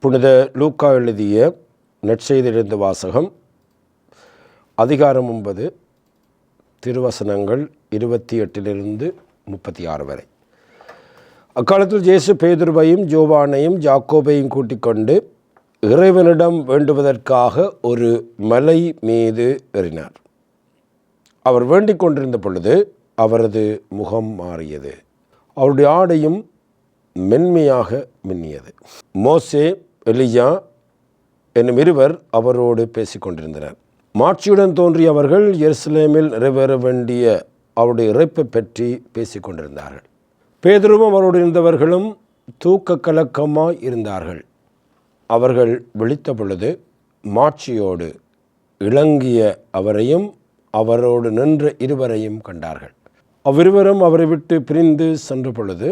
புனித லூக்கா எழுதிய நெற்செய்திலிருந்து வாசகம் அதிகாரம் ஒன்பது திருவசனங்கள் இருபத்தி எட்டிலிருந்து முப்பத்தி ஆறு வரை. அக்காலத்தில் ஜேசு பேதுருவையும் ஜோவானையும் ஜாக்கோபையும் கூட்டிக் கொண்டு இறைவனிடம் வேண்டுவதற்காக ஒரு மலை மீது ஏறினார். அவர் வேண்டிக் கொண்டிருந்த பொழுது அவரது முகம் மாறியது. அவருடைய ஆடையும் மென்மையாக மின்னியது. மோசே எலியா என்னும் இருவர் அவரோடு பேசிக்கொண்டிருந்தனர். மாட்சியுடன் தோன்றிய அவர்கள் எருசலேமில் நிறைவேற வேண்டிய அவருடைய இறைப்பை பற்றி பேசிக்கொண்டிருந்தார்கள். கொண்டிருந்தார்கள் அவரோடு இருந்தவர்களும் தூக்க கலக்கமாய் இருந்தார்கள். அவர்கள் விழித்த பொழுது மாட்சியோடு இளங்கிய அவரையும் அவரோடு நின்ற இருவரையும் கண்டார்கள். அவ்விருவரும் அவரை விட்டு பிரிந்து சென்ற பொழுது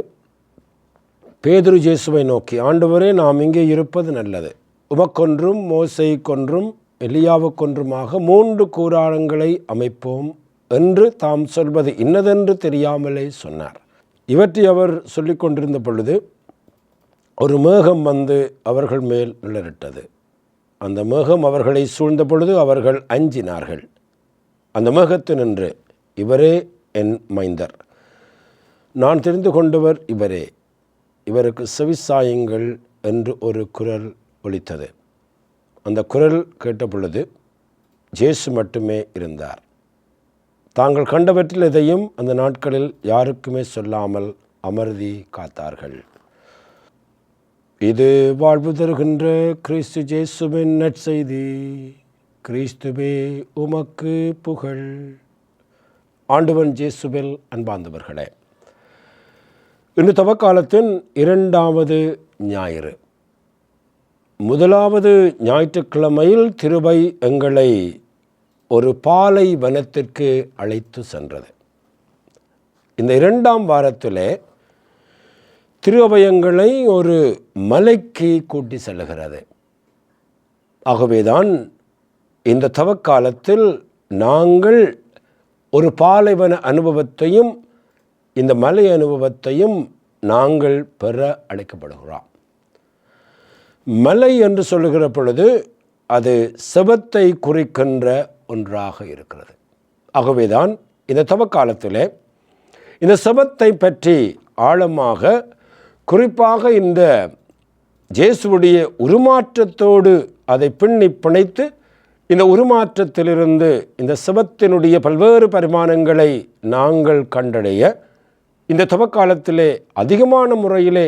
பேதுரு ஜேசுவை நோக்கி ஆண்டவரே நாம் இங்கே இருப்பது நல்லது. உமக்கொன்றும் மோசை கொன்றும் எலியாவுக்கொன்றுமாக மூன்று கூறாரங்களை அமைப்போம் என்று தாம் சொல்வது இன்னதென்று தெரியாமலே சொன்னார். இவற்றை அவர் சொல்லிக் கொண்டிருந்த பொழுது ஒரு மேகம் வந்து அவர்கள் மேல் நிழலிட்டது. அந்த மேகம் அவர்களை சூழ்ந்த பொழுது அவர்கள் அஞ்சினார்கள். அந்த மேகத்தினின்று இவரே என் மைந்தர். நான் தெரிந்து கொண்டவர் இவரே. இவருக்கு செவிசாயுங்கள் என்று ஒரு குரல் ஒலித்தது. அந்த குரல் கேட்ட பொழுது ஜேசு மட்டுமே இருந்தார். தாங்கள் கண்டவற்றில் எதையும் அந்த நாட்களில் யாருக்குமே சொல்லாமல் அமர்தி காத்தார்கள். இது வாழ்வு தருகின்ற கிறிஸ்து ஜேசுவின் நற்செய்தி. கிறிஸ்துவே உமக்கு புகழ். ஆண்டவன் ஜேசுவில் அன்பார்ந்தவர்களே இன்று தவக்காலத்தின் இரண்டாவது ஞாயிறு. முதலாவது ஞாயிற்றுக்கிழமையில் திருவை எங்களை ஒரு பாலை வனத்திற்கு அழைத்து சென்றது. இந்த இரண்டாம் வாரத்திலே திருவயங்களை ஒரு மலைக்கு கூட்டி செல்லுகிறது. ஆகவேதான் இந்த தவக்காலத்தில் நாங்கள் ஒரு பாலைவன அனுபவத்தையும் இந்த மலை அனுபவத்தையும் நாங்கள் பெற அழைக்கப்படுகிறோம். மலை என்று சொல்லுகிற பொழுது அது செபத்தை குறிக்கின்ற ஒன்றாக இருக்கிறது. ஆகவேதான் இந்த தவக்காலத்தில் இந்த செபத்தை பற்றி ஆழமாக குறிப்பாக இந்த ஜேசுவுடைய உருமாற்றத்தோடு அதை பின்னி பிணைத்து இந்த உருமாற்றத்திலிருந்து இந்த சிவத்தினுடைய பல்வேறு பரிமாணங்களை நாங்கள் கண்டடைய இந்த தவக்காலத்திலே அதிகமான முறையிலே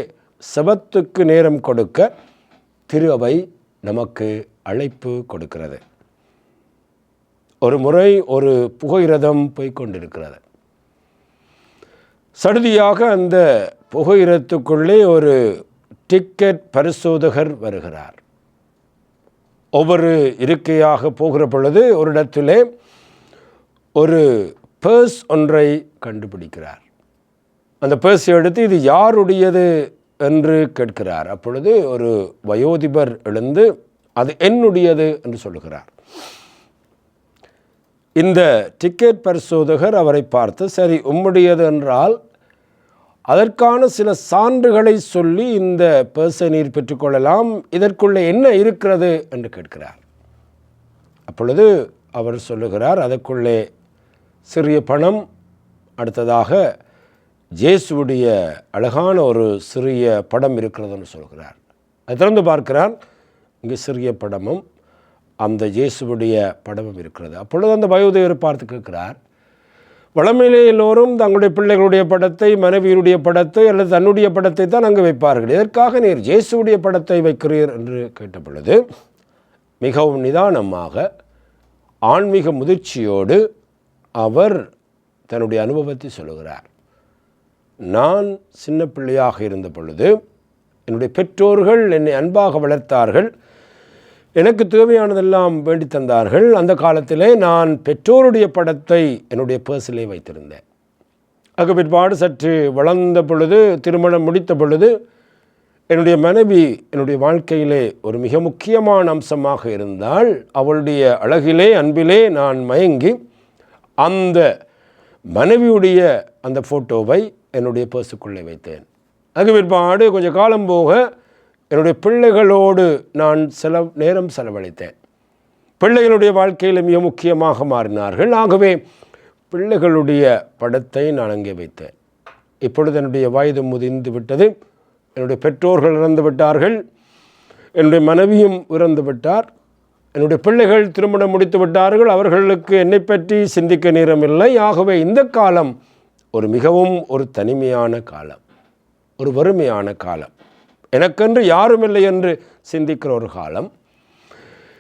செபத்துக்கு நேரம் கொடுக்க திரு அவை நமக்கு அழைப்பு கொடுக்கிறது. ஒரு முறை ஒரு புகையிரதம் போய்கொண்டிருக்கிறது சடுதியாக அந்த புகையிரத்துக்குள்ளே ஒரு டிக்கெட் பரிசோதகர் வருகிறார். ஒவ்வொரு இருக்கையாக போகிற பொழுது ஒரு இடத்திலே ஒரு பேர்ஸ் ஒன்றை கண்டுபிடிக்கிறார். அந்த பேர்ஸை எடுத்து இது யாருடையது என்று கேட்கிறார். அப்பொழுது ஒரு வயோதிபர் எழுந்து அது என்னுடையது? என்று சொல்லுகிறார். இந்த டிக்கெட் பரிசோதகர் அவரை பார்த்து சரி உம்முடையது என்றால் அதற்கான சில சான்றுகளை சொல்லி இந்த பேர்ஸை நீர் பெற்றுக்கொள்ளலாம் இதற்குள்ளே என்ன இருக்கிறது? என்று கேட்கிறார். அப்பொழுது அவர் சொல்லுகிறார் அதற்குள்ளே சிறிய பணம் அடுத்ததாக ஜேசுவுடைய அழகான ஒரு சிறிய படம் இருக்கிறதுன்னு சொல்கிறார். அதை திறந்து பார்க்கிறார். இங்கே சிறிய படமும் அந்த இயேசுவுடைய படமும் இருக்கிறது. அப்பொழுது அந்த வயோதேவர் பார்த்து கேட்கிறார் வளமையிலே எல்லோரும் தங்களுடைய பிள்ளைகளுடைய படத்தை மனைவியுடைய படத்தை அல்லது தன்னுடைய படத்தை தான் அங்கே வைப்பார்கள். இதற்காக நீர் இயேசுவுடைய படத்தை வைக்கிறீர்? என்று கேட்ட பொழுது மிகவும் நிதானமாக ஆன்மீக முதிர்ச்சியோடு அவர் தன்னுடைய அனுபவத்தை சொல்லுகிறார். நான் சின்ன பிள்ளையாக இருந்த பொழுது என்னுடைய பெற்றோர்கள் என்னை அன்பாக வளர்த்தார்கள். எனக்கு தேவையானதெல்லாம் வேண்டி தந்தார்கள். அந்த காலத்திலே நான் பெற்றோருடைய படத்தை என்னுடைய பர்சிலே வைத்திருந்தேன். அதுக்கு பிற்பாடு சற்று வளர்ந்த பொழுது திருமணம் முடித்த பொழுது என்னுடைய மனைவி என்னுடைய வாழ்க்கையிலே ஒரு மிக முக்கியமான அம்சமாக இருந்தால் அவளுடைய அழகிலே அன்பிலே நான் மயங்கி அந்த மனைவியுடைய அந்த ஃபோட்டோவை என்னுடைய பர்சுக்குள்ளே வைத்தேன். அதுக்கு பிற்பாடு கொஞ்சம் காலம் போக என்னுடைய பிள்ளைகளோடு நான் செல நேரம் செலவழித்தேன். பிள்ளைகளுடைய வாழ்க்கையில் மிக முக்கியமாக மாறினார்கள். ஆகவே பிள்ளைகளுடைய படத்தை நான் அங்கே வைத்தேன். இப்பொழுது என்னுடைய வயது முதிர்ந்து விட்டது. என்னுடைய பெற்றோர்கள் இறந்து விட்டார்கள். என்னுடைய மனைவியும் இறந்து விட்டார். என்னுடைய பிள்ளைகள் திருமணம் முடித்து விட்டார்கள். அவர்களுக்கு என்னை பற்றி சிந்திக்க நேரமில்லை. ஆகவே இந்த காலம் ஒரு மிகவும் ஒரு தனிமையான காலம் ஒரு வறுமையான காலம். எனக்கென்று யாரும் இல்லை என்று சிந்திக்கிற ஒரு காலம்.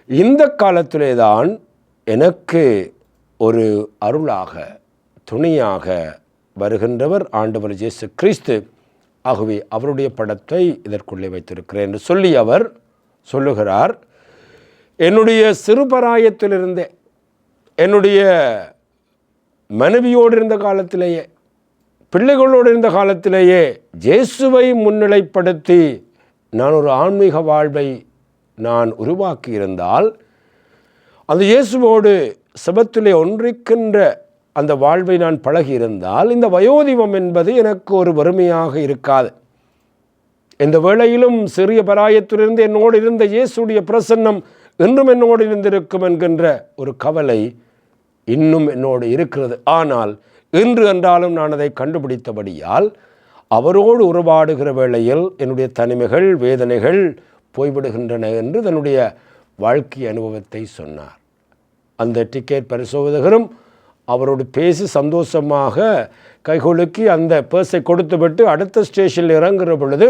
இந்த காலத்திலே தான் எனக்கு ஒரு அருளாக துணையாக வருகின்றவர் ஆண்டவர் இயேசு கிறிஸ்து. ஆகவே அவருடைய படத்தை இதற்குள்ளே வைத்திருக்கிறேன் என்று சொல்லி அவர் சொல்லுகிறார். என்னுடைய சிறுபராயத்திலிருந்தே என்னுடைய மனைவியோடு இருந்த காலத்திலேயே பிள்ளைகளோடு இருந்த காலத்திலேயே இயேசுவை முன்னிலைப்படுத்தி நான் ஒரு ஆன்மீக வாழ்வை நான் உருவாக்கியிருந்தால் அந்த இயேசுவோடு சபத்திலே ஒன்றிக்கின்ற அந்த வாழ்வை நான் பழகியிருந்தால் இந்த வயோதிபம் என்பது எனக்கு ஒரு வறுமையாக இருக்காது. இந்த வேளையிலும் சிறிய பராயத்திலிருந்து என்னோடு இருந்த இயேசுடைய பிரசன்னம் இன்றும் என்னோடு இருந்திருக்கும் என்கின்ற ஒரு கவலை இன்னும் என்னோடு இருக்கிறது. ஆனால் இன்று என்றாலும் நான் அதை கண்டுபிடித்தபடியால் அவரோடு உறவாடுகிற வேளையில் என்னுடைய தனிமைகள் வேதனைகள் போய்விடுகின்றன என்று தன்னுடைய வாழ்க்கை அனுபவத்தை சொன்னார். அந்த டிக்கெட் பரிசோதகரும் அவரோடு பேசி சந்தோஷமாக கைகொலுக்கி அந்த பேர்ஸை கொடுத்துவிட்டு அடுத்த ஸ்டேஷனில் இறங்குகிற பொழுது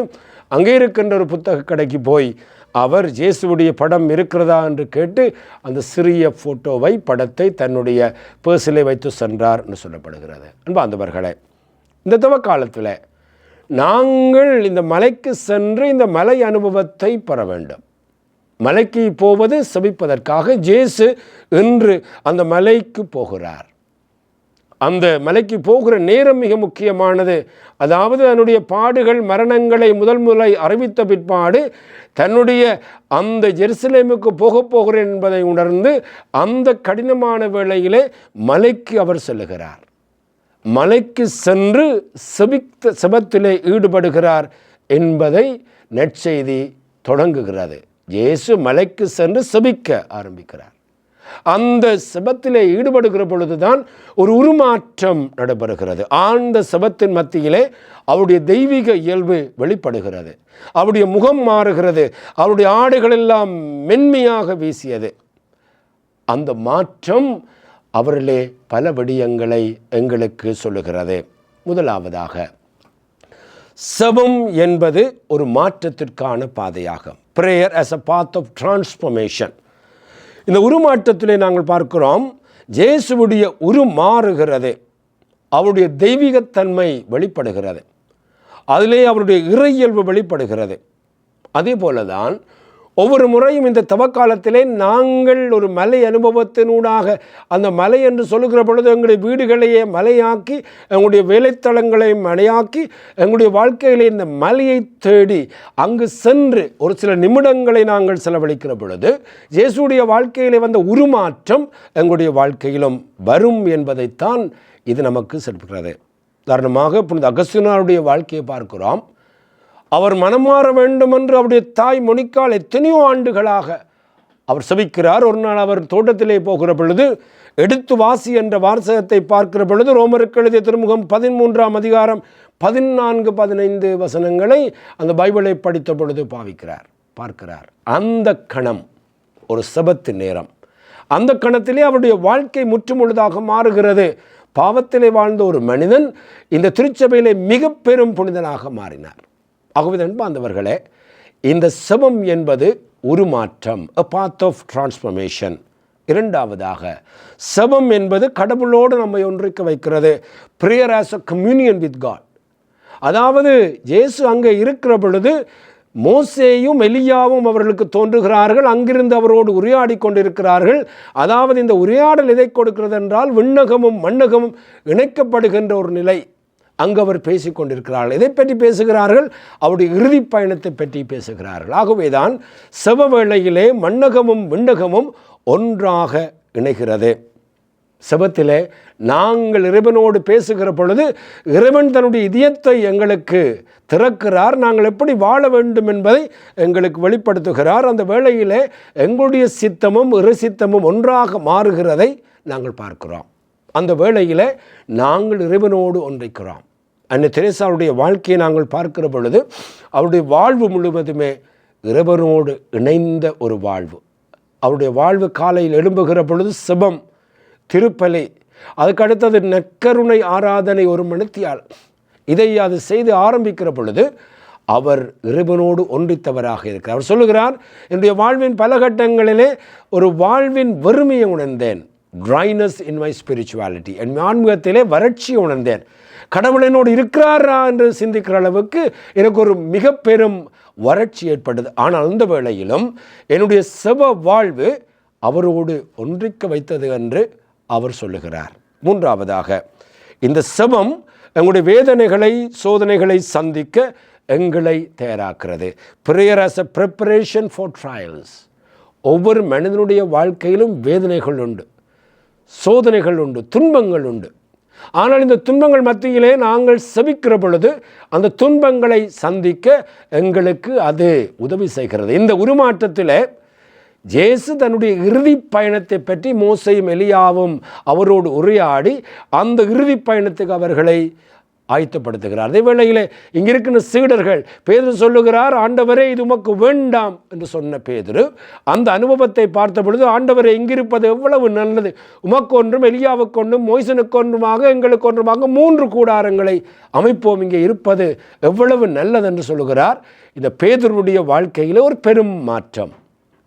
அங்கே இருக்கின்ற ஒரு புத்தக கடைக்கு போய் அவர் ஜேசுவுடைய படம் இருக்கிறதா என்று கேட்டு அந்த சிறிய ஃபோட்டோவை படத்தை தன்னுடைய பேர்ஸிலே வைத்து சென்றார் என்று சொல்லப்படுகிறது. அன்பாந்தவர்களே இந்த தவ காலத்தில் நாங்கள் இந்த மலைக்கு சென்று இந்த மலை அனுபவத்தை பெற வேண்டும். மலைக்கு போவது செபிப்பதற்காக ஜேசு என்று அந்த மலைக்கு போகிறார். அந்த மலைக்கு போகிற நேரம் மிக முக்கியமானது. அதாவது தன்னுடைய பாடுகள் மரணங்களை முதல் முறை அறிவித்த பிற்பாடு தன்னுடைய அந்த ஜெருசலேமுக்கு போகப் போகிறேன் என்பதை உணர்ந்து அந்த கடினமான வேளையிலே மலைக்கு அவர் செல்லுகிறார். மலைக்கு சென்று செபித்த செபத்திலே ஈடுபடுகிறார் என்பதை நற்செய்தி தொடங்குகிறது. இயேசு மலைக்கு சென்று செபிக்க ஆரம்பிக்கிறார். அந்த செபத்திலே ஈடுபடுகிற பொழுதுதான் ஒரு உருமாற்றம் நடைபெறுகிறது. ஆழ்ந்த செபத்தின் மத்தியிலே அவருடைய தெய்வீக இயல்பு வெளிப்படுகிறது. அவருடைய முகம் மாறுகிறது. அவருடைய ஆடைகள் எல்லாம் மென்மையாக வீசியது. அந்த மாற்றம் அவரிலே பல விடயங்களை எங்களுக்கு சொல்லுகிறது. முதலாவதாக செபம் என்பது ஒரு மாற்றத்திற்கான பாதையாகும். Prayer as a path of transformation இந்த உருமாற்றத்திலே நாங்கள் பார்க்கிறோம் ஜேசுவுடைய உருமாறுகிறது. அவருடைய தெய்வீகத்தன்மை வெளிப்படுகிறது. அதிலே அவருடைய இறையியல்பு வெளிப்படுகிறது. அதே போல தான் ஒவ்வொரு முறையும் இந்த தவக்காலத்திலே நாங்கள் ஒரு மலை அனுபவத்தினூடாக அந்த மலை என்று சொல்லுகிற பொழுது எங்களுடைய வீடுகளையே மலையாக்கி எங்களுடைய வேலைத்தளங்களை மலையாக்கி எங்களுடைய வாழ்க்கையிலே இந்த மலையை தேடி அங்கு சென்று ஒரு சில நிமிடங்களை நாங்கள் செலவழிக்கிற பொழுது இயேசுடைய வாழ்க்கையிலே வந்த உருமாற்றம் எங்களுடைய வாழ்க்கையிலும் வரும் என்பதைத்தான் இது நமக்கு சிறப்புகிறது உதாரணமாக புனித அகஸ்தினாருடைய வாழ்க்கையை பார்க்கிறோம். அவர் மனமாற வேண்டும் என்று அவருடைய தாய் மொனிக்கால் எத்தனையோ ஆண்டுகளாக அவர் சபிக்கிறார். ஒரு நாள் அவர் தோட்டத்திலே போகிற பொழுது எடுத்து வாசி என்ற வாசகத்தை பார்க்கிற பொழுது ரோமருக்கு எழுதிய திருமுகம் பதிமூன்றாம் அதிகாரம் பதினான்கு பதினைந்து வசனங்களை அந்த பைபிளை படித்த பொழுது பாவிக்கிறார் பார்க்கிறார். அந்த கணம் ஒரு சபத்து நேரம். அந்த கணத்திலே அவருடைய வாழ்க்கை முற்றுமுழுதாக மாறுகிறது. பாவத்திலே வாழ்ந்த ஒரு மனிதன் இந்த திருச்சபையிலே மிக பெரும் புனிதனாக மாறினார். ஆகவே அன்பாந்தவர்களே இந்த செபம் என்பது உருமாற்றம் அ பாத் ஆஃப் டிரான்ஸ்ஃபர்மேஷன் இரண்டாவதாக சபம் என்பது கடவுளோடு நம்மை ஒன்றிக்க வைக்கிறது prayer as a communion with God அதாவது இயேசு அங்கே இருக்கிற பொழுது மோசேயும் எலியாவும் அவர்களுக்கு தோன்றுகிறார்கள் அங்கிருந்து அவரோடு உரையாடி கொண்டிருக்கிறார்கள். அதாவது இந்த உரையாடல் எதை கொடுக்கிறது என்றால் விண்ணகமும் மண்ணகமும் இணைக்கப்படுகின்ற ஒரு நிலை. அங்கு அவர் பேசிக் கொண்டிருக்கிறார்கள் எதை பற்றி பேசுகிறார்கள்? அவருடைய இறுதி பயணத்தை பற்றி பேசுகிறார்கள். ஆகவேதான் செவவேளையிலே மண்ணகமும் விண்ணகமும் ஒன்றாக இணைகிறது. செபத்திலே நாங்கள் இறைவனோடு பேசுகிற பொழுது இறைவன் தன்னுடைய இதயத்தை எங்களுக்கு திறக்கிறார். நாங்கள் எப்படி வாழ வேண்டும் என்பதை எங்களுக்கு வெளிப்படுத்துகிறார். அந்த வேளையிலே எங்களுடைய சித்தமும் இரு சித்தமும் ஒன்றாக மாறுகிறதை நாங்கள் பார்க்கிறோம். அந்த வேளையிலே நாங்கள் இறைவனோடு ஒன்றைக்கிறோம். அன்னை தெரேசாவுடைய வாழ்க்கையை நாங்கள் பார்க்கிற பொழுது அவருடைய வாழ்வு முழுவதுமே இறைவனோடு இணைந்த ஒரு வாழ்வு. அவருடைய வாழ்வு காலையில் எழும்புகிற பொழுது சிபம் திருப்பலை அதுக்கு அடுத்தது நெக்கருணை ஆராதனை ஒரு மணித்தியால். இதை அது செய்து ஆரம்பிக்கிற பொழுது அவர் இறைவனோடு ஒன்றித்தவராக இருக்கிறார். அவர் சொல்லுகிறார் என்னுடைய வாழ்வின் பல கட்டங்களிலே ஒரு வாழ்வின் வறுமையை உணர்ந்தேன். ட்ரைனஸ் இன் மை ஸ்பிரிச்சுவாலிட்டி என் ஆன்மீகத்திலே வறட்சியை உணர்ந்தேன். கடவுள் என்னோடு இருக்கிறாரா என்று சிந்திக்கிற அளவுக்கு எனக்கு ஒரு மிக பெரும் வறட்சி ஏற்பட்டது. ஆனால் அந்த வேளையிலும் என்னுடைய செவ வாழ்வு அவரோடு ஒன்றிக்க வைத்தது என்று அவர் சொல்லுகிறார். மூன்றாவதாக இந்த செபம் எங்களுடைய வேதனைகளை சோதனைகளை சந்திக்க எங்களை தயாராக்கிறது. Prayer as a preparation for trials ஒவ்வொரு மனிதனுடைய வாழ்க்கையிலும் வேதனைகள் உண்டு சோதனைகள் உண்டு துன்பங்கள் உண்டு. ஆனால் இந்த துன்பங்கள் மத்தியிலே நாங்கள் செபிக்கிற பொழுது அந்த துன்பங்களை சந்திக்க எங்களுக்கு அது உதவி செய்கிறது. இந்த உருமாற்றத்தில் ஜேசு தன்னுடைய இறுதி பயணத்தை பற்றி மோசையும் எலியாவும் அவரோடு உரையாடி அந்த இறுதி பயணத்துக்கு அவர்களை ஆயத்தப்படுத்துகிறார். அதே வேளையிலே இங்கே இருக்கிற சீடர்கள் பேதுரு சொல்லுகிறார் ஆண்டவரே இது உமக்கு வேண்டாம் என்று சொன்ன பேதுரு அந்த அனுபவத்தை பார்த்த பொழுது ஆண்டவரை இங்கிருப்பது எவ்வளவு நல்லது. உமக்கு ஒன்றும் எலியாவுக்கு ஒன்றும் மோய்சனுக்கு ஒன்றுமாக எங்களுக்கு ஒன்றுமாக மூன்று கூடாரங்களை அமைப்போம். இங்கே இருப்பது எவ்வளவு நல்லது என்று சொல்லுகிறார். இந்த பேதருடைய வாழ்க்கையில் ஒரு பெரும் மாற்றம்.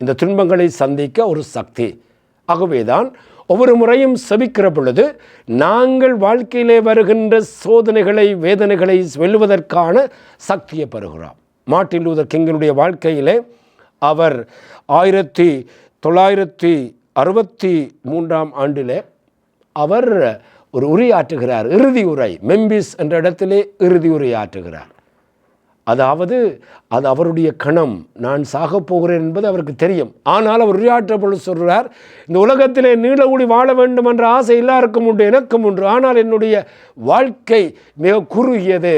இந்த துன்பங்களை சந்திக்க ஒரு சக்தி. ஆகவேதான் ஒவ்வொரு முறையும் செபிக்கிற பொழுது நாங்கள் வாழ்க்கையிலே வருகின்ற சோதனைகளை வேதனைகளை வெல்லுவதற்கான சக்தியை பெறுகிறோம் மார்ட்டின் லூதர் கிங்கினுடைய வாழ்க்கையிலே அவர் ஆயிரத்தி தொள்ளாயிரத்தி அறுபத்தி மூன்றாம் ஆண்டிலே அவர் ஒரு உரையாற்றுகிறார் இறுதி உரை மெம்பிஸ் என்ற இடத்திலே இறுதி உரையாற்றுகிறார். அதாவது அது அவருடைய கணம். நான் சாகப் போகிறேன் என்பது அவருக்கு தெரியும். ஆனால் அவர் உரையாற்ற பொழுது சொல்கிறார் இந்த உலகத்திலே நீள கூடி வாழ வேண்டும் என்ற ஆசை எல்லாருக்கும் உண்டு எனக்கும் உண்டு. ஆனால் என்னுடைய வாழ்க்கை மிக குறுகியது.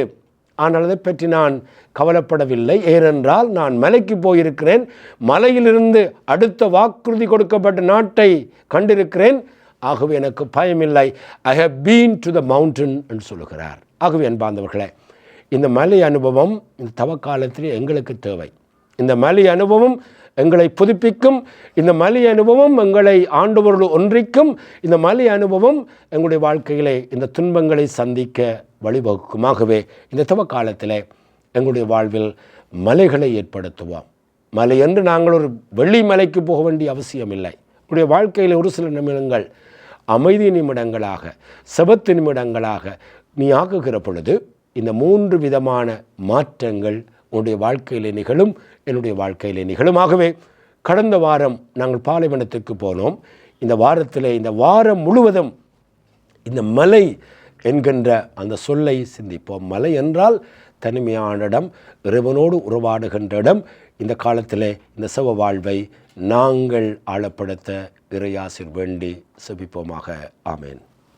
ஆனால் அதை பற்றி நான் கவலைப்படவில்லை. ஏனென்றால் நான் மலைக்கு போயிருக்கிறேன். மலையிலிருந்து அடுத்த வாக்குறுதி கொடுக்கப்பட்ட நாட்டை கண்டிருக்கிறேன். ஆகவே எனக்கு பயமில்லை. I have been to the mountain என்று சொல்லுகிறார். ஆகவே அன்பார்ந்தவர்களே இந்த மலை அனுபவம் இந்த தவக்காலத்தில் எங்களுக்கு தேவை. இந்த மலை அனுபவம் எங்களை புதுப்பிக்கும் இந்த மலை அனுபவம் எங்களை ஆண்டவரோடு ஒன்றிக்கும் இந்த மலை அனுபவம் எங்களுடைய வாழ்க்கையிலே இந்த துன்பங்களை சந்திக்க வழிவகுக்குமாகவே இந்த தவக்காலத்தில் எங்களுடைய வாழ்வில் மலைகளை ஏற்படுத்துவோம். மலை என்று நாங்கள் ஒரு வெள்ளி மலைக்கு போக வேண்டிய அவசியம் இல்லை உங்களுடைய வாழ்க்கையில் ஒரு சில நிமிடங்கள் அமைதி நிமிடங்களாக செபத்து நிமிடங்களாக நீ ஆக்குகிற பொழுது இந்த மூன்று விதமான மாற்றங்கள் உன்னுடைய வாழ்க்கையிலே நிகழும் என்னுடைய வாழ்க்கையிலே நிகழுமாகவே கடந்த வாரம் நாங்கள் பாலைவனத்துக்கு போனோம். இந்த வாரத்தில் இந்த வாரம் முழுவதும் இந்த மலை என்கின்ற அந்த சொல்லை சிந்திப்போம். மலை என்றால் தனிமையான இடம் இறைவனோடு உறவாடுகின்ற இடம். இந்த காலத்தில் இந்த சவ வாழ்வை நாங்கள் ஆழப்படுத்த இறையாசிர் வேண்டி செபிப்போமாக. ஆமேன்.